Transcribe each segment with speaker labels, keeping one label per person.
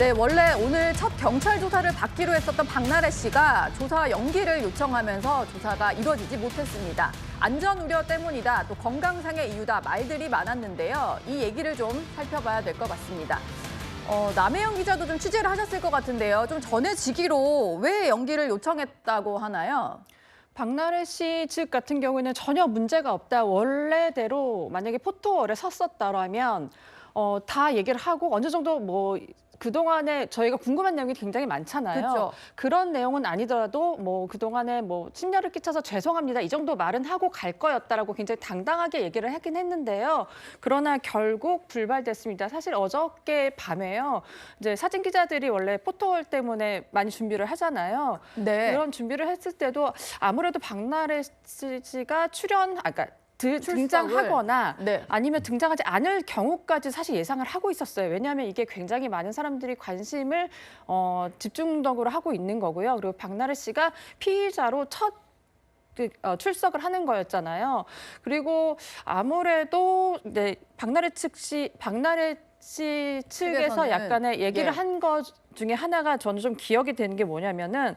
Speaker 1: 네, 원래 오늘 첫 경찰 조사를 받기로 했었던 박나래 씨가 조사 연기를 요청하면서 조사가 이뤄지지 못했습니다. 안전 우려 때문이다, 또 건강상의 이유다 말들이 많았는데요. 이 얘기를 좀 살펴봐야 될 것 같습니다. 어, 남혜영 기자도 좀 취재를 하셨을 것 같은데요. 좀 전해지기로 왜 연기를 요청했다고 하나요?
Speaker 2: 박나래 씨 측 같은 경우에는 전혀 문제가 없다. 원래대로 만약에 포토월에 섰었다라면 어, 다 얘기를 하고 어느 정도 뭐 그동안에 저희가 궁금한 내용이 굉장히 많잖아요.
Speaker 1: 그렇죠.
Speaker 2: 런 내용은 아니더라도 뭐 그동안에 뭐 심려를 끼쳐서 죄송합니다. 이 정도 말은 하고 갈 거였다라고 굉장히 당당하게 얘기를 하긴 했는데요. 그러나 결국 불발됐습니다. 사실 어저께 밤에요. 이제 사진 기자들이 원래 포토월 때문에 많이 준비를 하잖아요.
Speaker 1: 네.
Speaker 2: 그런 준비를 했을 때도 아무래도 박나래 씨가 출연, 아, 그러니까 드. 등장하거나
Speaker 1: 네.
Speaker 2: 아니면 등장하지 않을 경우까지 사실 예상을 하고 있었어요. 왜냐하면 이게 굉장히 많은 사람들이 관심을 어, 집중적으로 하고 있는 거고요. 그리고 박나래 씨가 피의자로 첫 그, 어, 출석을 하는 거였잖아요. 그리고 아무래도 네, 박나래 측씨 박나래 씨 측에서 약간의 얘기를
Speaker 1: 예.
Speaker 2: 한 것 중에 하나가 저는 좀 기억이 되는 게 뭐냐면은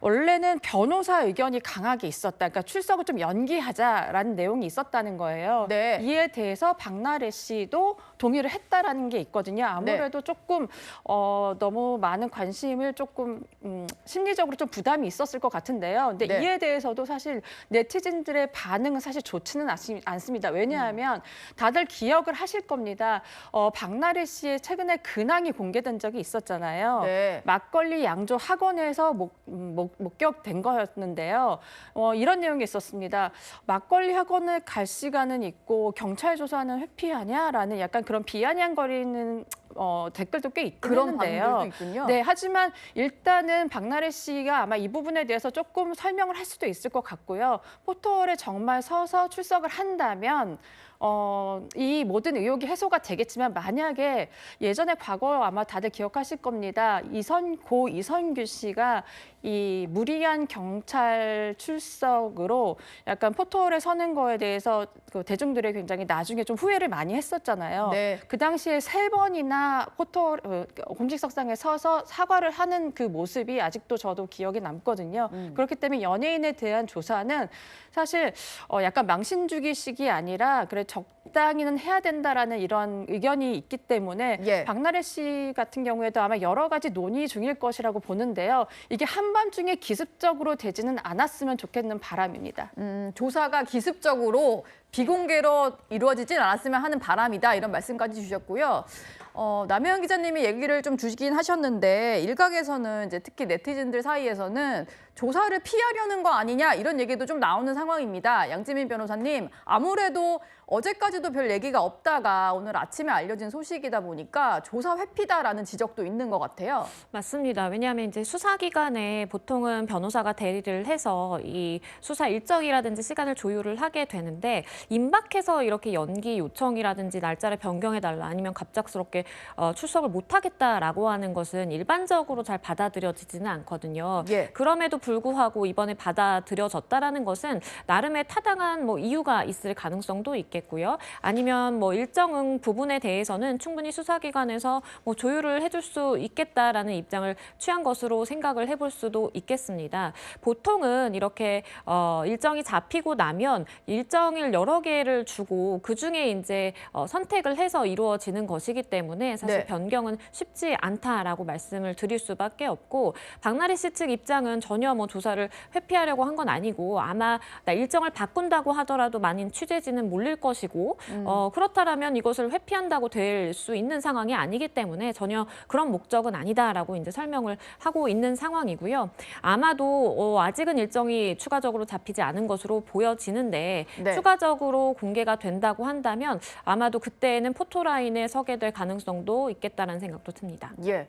Speaker 2: 원래는 변호사 의견이 강하게 있었다. 그러니까 출석을 좀 연기하자라는 내용이 있었다는 거예요.
Speaker 1: 네.
Speaker 2: 이에 대해서 박나래 씨도 동의를 했다라는 게 있거든요. 아무래도 조금 어, 너무 많은 관심을 조금 음, 심리적으로 좀 부담이 있었을 것 같은데요. 근데
Speaker 1: 네.
Speaker 2: 이에 대해서도 사실 네티즌들의 반응은 사실 좋지는 않습니다. 왜냐하면 다들 기억을 하실 겁니다. 어, 박나래 씨의 최근에 근황이 공개된 적이 있었잖아요.
Speaker 1: 네.
Speaker 2: 막걸리 양조 학원에서 목, 음, 목, 목격된 거였는데요. 어, 이런 내용이 있었습니다. 막걸리 학원을 갈 시간은 있고 경찰 조사는 회피하냐라는 약간 그런 비아냥거리는 어, 댓글도 꽤 있긴
Speaker 1: 그런
Speaker 2: 했는데요.
Speaker 1: 반응들도 있군요.
Speaker 2: 네, 하지만 일단은 박나래 씨가 아마 이 부분에 대해서 조금 설명을 할 수도 있을 것 같고요. 포토월에 정말 서서 출석을 한다면 어, 이 모든 의혹이 해소가 되겠지만 만약에 예전에 과거 아마 다들 기억하실 겁니다. 이선 고 이선규 씨가 이 무리한 경찰 출석으로 약간 포토월에 서는 거에 대해서 그 대중들이 굉장히 나중에 좀 후회를 많이 했었잖아요.
Speaker 1: 네.
Speaker 2: 그 당시에 세 번이나 포토 어, 공직석상에 서서 사과를 하는 그 모습이 아직도 저도 기억에 남거든요.
Speaker 1: 음.
Speaker 2: 그렇기 때문에 연예인에 대한 조사는 사실 어, 약간 망신주기식이 아니라 그래 적당히는 해야 된다라는 이런 의견이 있기 때문에
Speaker 1: 예.
Speaker 2: 박나래 씨 같은 경우에도 아마 여러 가지 논의 중일 것이라고 보는데요. 이게 한밤중에 기습적으로 되지는 않았으면 좋겠는 바람입니다.
Speaker 1: 음, 조사가 기습적으로 비공개로 이루어지진 않았으면 하는 바람이다 이런 말씀까지 주셨고요. 어, 남혜영 기자님이 얘기를 좀 주시긴 하셨는데 일각에서는 이제 특히 네티즌들 사이에서는 조사를 피하려는 거 아니냐 이런 얘기도 좀 나오는 상황입니다. 양지민 변호사님 아무래도 어제까지도 별 얘기가 없다가 오늘 아침에 알려진 소식이다 보니까 조사 회피다라는 지적도 있는 것 같아요.
Speaker 3: 맞습니다. 왜냐하면 이제 수사기관에 보통은 변호사가 대리를 해서 이 수사 일정이라든지 시간을 조율을 하게 되는데 임박해서 이렇게 연기 요청이라든지 날짜를 변경해달라 아니면 갑작스럽게 어, 출석을 못하겠다라고 하는 것은 일반적으로 잘 받아들여지지는 않거든요.
Speaker 1: 예.
Speaker 3: 그럼에도 불구하고 이번에 받아들여졌다라는 것은 나름의 타당한 뭐 이유가 있을 가능성도 있겠고요. 아니면 뭐 일정 부분에 대해서는 충분히 수사기관에서 뭐 조율을 해줄 수 있겠다라는 입장을 취한 것으로 생각을 해볼 수도 있겠습니다. 보통은 이렇게 어, 일정이 잡히고 나면 일정을 여러 개를 주고 그 중에 이제 어, 선택을 해서 이루어지는 것이기 때문에 사실
Speaker 1: 네.
Speaker 3: 변경은 쉽지 않다라고 말씀을 드릴 수밖에 없고 박나래 씨 측 입장은 전혀 뭐 조사를 회피하려고 한 건 아니고 아마 나 일정을 바꾼다고 하더라도 많은 취재진은 몰릴 것이고 어, 그렇다라면 이것을 회피한다고 될 수 있는 상황이 아니기 때문에 전혀 그런 목적은 아니다라고 이제 설명을 하고 있는 상황이고요. 아마도 어, 아직은 일정이 추가적으로 잡히지 않은 것으로 보여지는데
Speaker 1: 네.
Speaker 3: 추가적 으로 공개가 된다고 한다면 아마도 그때는 포토라인에 서게 될 가능성도 있겠다라는 생각도 듭니다.
Speaker 1: 예.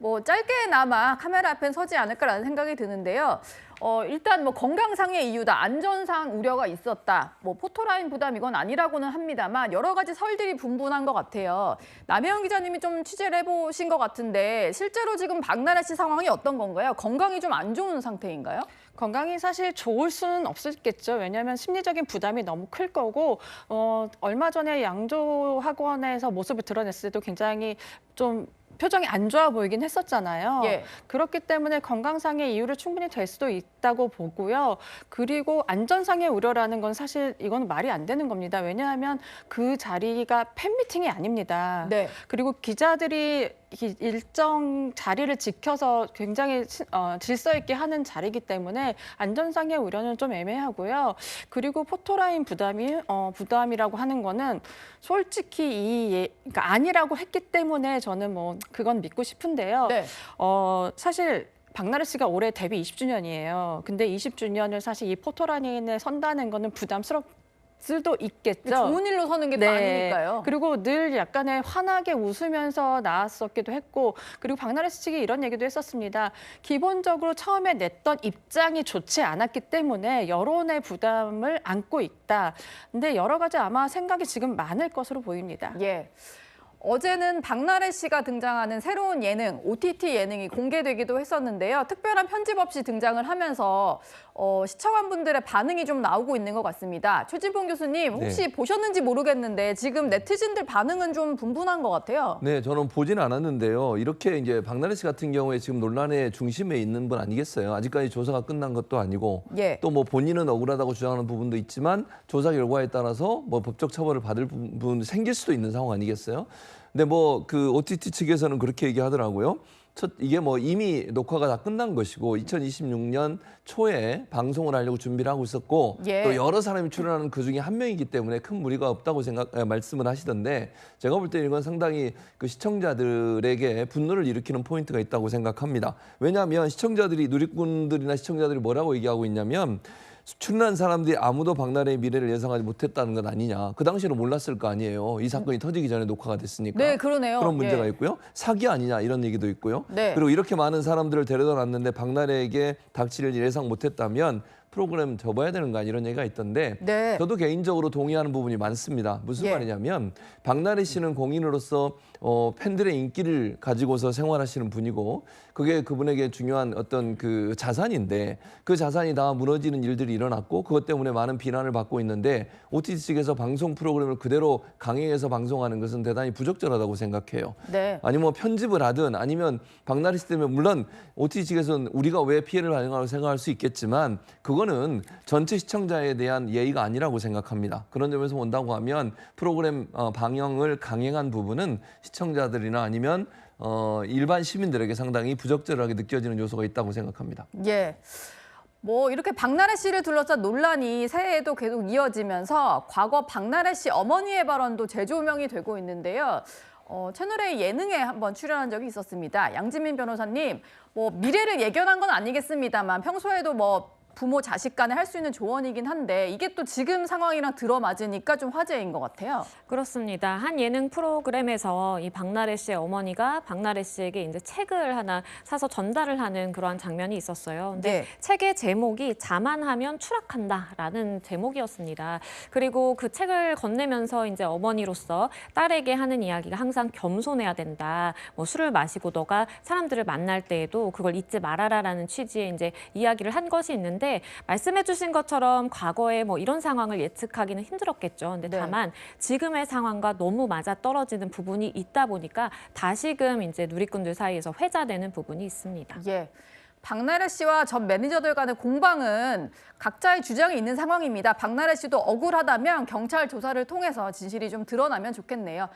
Speaker 1: 뭐 짧게나마 카메라 앞엔 서지 않을까라는 생각이 드는데요. 어, 일단 뭐 건강상의 이유다, 안전상 우려가 있었다, 뭐 포토라인 부담 이건 아니라고는 합니다만 여러 가지 설들이 분분한 것 같아요. 남혜영 기자님이 좀 취재를 해보신 것 같은데 실제로 지금 박나래 씨 상황이 어떤 건가요? 건강이 좀 안 좋은 상태인가요?
Speaker 2: 건강이 사실 좋을 수는 없었겠죠. 왜냐하면 심리적인 부담이 너무 클 거고 어, 얼마 전에 양조 학원에서 모습을 드러냈을 때도 굉장히 좀 표정이 안 좋아 보이긴 했었잖아요.
Speaker 1: 예.
Speaker 2: 그렇기 때문에 건강상의 이유를 충분히 될 수도 있다고 보고요. 그리고 안전상의 우려라는 건 사실 이건 말이 안 되는 겁니다. 왜냐하면 그 자리가 팬미팅이 아닙니다.
Speaker 1: 네.
Speaker 2: 그리고 기자들이 기- 일정 자리를 지켜서 굉장히 시- 어, 질서 있게 하는 자리이기 때문에 안전상의 우려는 좀 애매하고요. 그리고 포토라인 부담이 어, 부담이라고 하는 거는 솔직히 이 예, 그러니까 아니라고 했기 때문에 저는 뭐 그건 믿고 싶은데요.
Speaker 1: 네.
Speaker 2: 어, 사실 박나래 씨가 올해 데뷔 20주년이에요. 근데 20주년을 사실 이 포토라인에 선다는 거는 부담스럽 수도 있겠죠.
Speaker 1: 좋은 일로 서는 게또 아니니까요.
Speaker 2: 그리고 늘 약간의 환하게 웃으면서 나왔었기도 했고, 그리고 박나래 씨 측이 이런 얘기도 했었습니다. 기본적으로 처음에 냈던 입장이 좋지 않았기 때문에 여론의 부담을 안고 있다. 근데 여러 가지 아마 생각이 지금 많을 것으로 보입니다.
Speaker 1: 예. 어제는 박나래 씨가 등장하는 새로운 예능, OTT 예능이 공개되기도 했었는데요. 특별한 편집 없이 등장을 하면서 어, 시청자분들의 반응이 좀 나오고 있는 것 같습니다. 최진봉 교수님, 혹시
Speaker 4: 네.
Speaker 1: 보셨는지 모르겠는데 지금 네티즌들 반응은 좀 분분한 것 같아요.
Speaker 4: 네, 저는 보진 않았는데요. 이렇게 이제 박나래 씨 같은 경우에 지금 논란의 중심에 있는 분 아니겠어요? 아직까지 조사가 끝난 것도 아니고
Speaker 1: 예.
Speaker 4: 또뭐 본인은 억울하다고 주장하는 부분도 있지만 조사 결과에 따라서 뭐 법적 처벌을 받을 부분 생길 수도 있는 상황 아니겠어요? 근데 뭐 그 OTT 측에서는 그렇게 얘기하더라고요. 첫 이게 뭐 이미 녹화가 다 끝난 것이고 2026년 초에 방송을 하려고 준비를 하고 있었고
Speaker 1: 예.
Speaker 4: 또 여러 사람이 출연하는 그 중에 한 명이기 때문에 큰 무리가 없다고 생각 에, 말씀을 하시던데 제가 볼때 이건 상당히 그 시청자들에게 분노를 일으키는 포인트가 있다고 생각합니다. 왜냐하면 시청자들이 누리꾼들이나 시청자들이 뭐라고 얘기하고 있냐면 출연한 사람들이 아무도 박나래의 미래를 예상하지 못했다는 것 아니냐. 그 당시로 몰랐을 거 아니에요. 이 사건이 터지기 전에 녹화가 됐으니까.
Speaker 1: 네, 그러네요.
Speaker 4: 그런 문제가
Speaker 1: 예.
Speaker 4: 있고요. 사기 아니냐 이런 얘기도 있고요.
Speaker 1: 네.
Speaker 4: 그리고 이렇게 많은 사람들을 데려다 놨는데 박나래에게 닥칠 일 예상 못했다면 프로그램 접어야 되는 거 아니 이런 얘기가 있던데
Speaker 1: 네.
Speaker 4: 저도 개인적으로 동의하는 부분이 많습니다. 무슨
Speaker 1: 예.
Speaker 4: 말이냐면 박나래 씨는 공인으로서 어, 팬들의 인기를 가지고서 생활하시는 분이고 그게 그분에게 중요한 어떤 그 자산인데 그 자산이 다 무너지는 일들이 일어났고 그것 때문에 많은 비난을 받고 있는데 OTT 측에서 방송 프로그램을 그대로 강행해서 방송하는 것은 대단히 부적절하다고 생각해요.
Speaker 1: 네.
Speaker 4: 아니면 뭐 편집을 하든 아니면 박나래 씨 때문에 물론 OTT 측에서는 우리가 왜 피해를 발생하고 생각할 수 있겠지만 그 거는 전체 시청자에 대한 예의가 아니라고 생각합니다. 그런 점에서 본다고 하면 프로그램 어, 방영을 강행한 부분은 시청자들이나 아니면 어, 일반 시민들에게 상당히 부적절하게 느껴지는 요소가 있다고 생각합니다.
Speaker 1: 예. 뭐 이렇게 박나래 씨를 둘러싼 논란이 새해에도 계속 이어지면서 과거 박나래 씨 어머니의 발언도 재조명이 되고 있는데요. 어, 채널A 예능에 한번 출연한 적이 있었습니다. 양지민 변호사님, 뭐 미래를 예견한 건 아니겠습니다만 평소에도 뭐 부모 자식 간에 할 수 있는 조언이긴 한데 이게 또 지금 상황이랑 들어맞으니까 좀 화제인 것 같아요.
Speaker 3: 그렇습니다. 한 예능 프로그램에서 이 박나래 씨의 어머니가 박나래 씨에게 이제 책을 하나 사서 전달을 하는 그러한 장면이 있었어요. 근데
Speaker 1: 네.
Speaker 3: 책의 제목이 자만하면 추락한다라는 제목이었습니다. 그리고 그 책을 건네면서 이제 어머니로서 딸에게 하는 이야기가 항상 겸손해야 된다. 뭐 술을 마시고 너가 사람들을 만날 때에도 그걸 잊지 말아라라는 취지의 이제 이야기를 한 것이 있는 데 말씀해 주신 것처럼 과거에 뭐 이런 상황을 예측하기는 힘들었겠죠. 근데
Speaker 1: 네.
Speaker 3: 다만 지금의 상황과 너무 맞아 떨어지는 부분이 있다 보니까 다시금 이제 누리꾼들 사이에서 회자되는 부분이 있습니다.
Speaker 1: 예. 박나래 씨와 전 매니저들 간의 공방은 각자의 주장이 있는 상황입니다. 박나래 씨도 억울하다면 경찰 조사를 통해서 진실이 좀 드러나면 좋겠네요.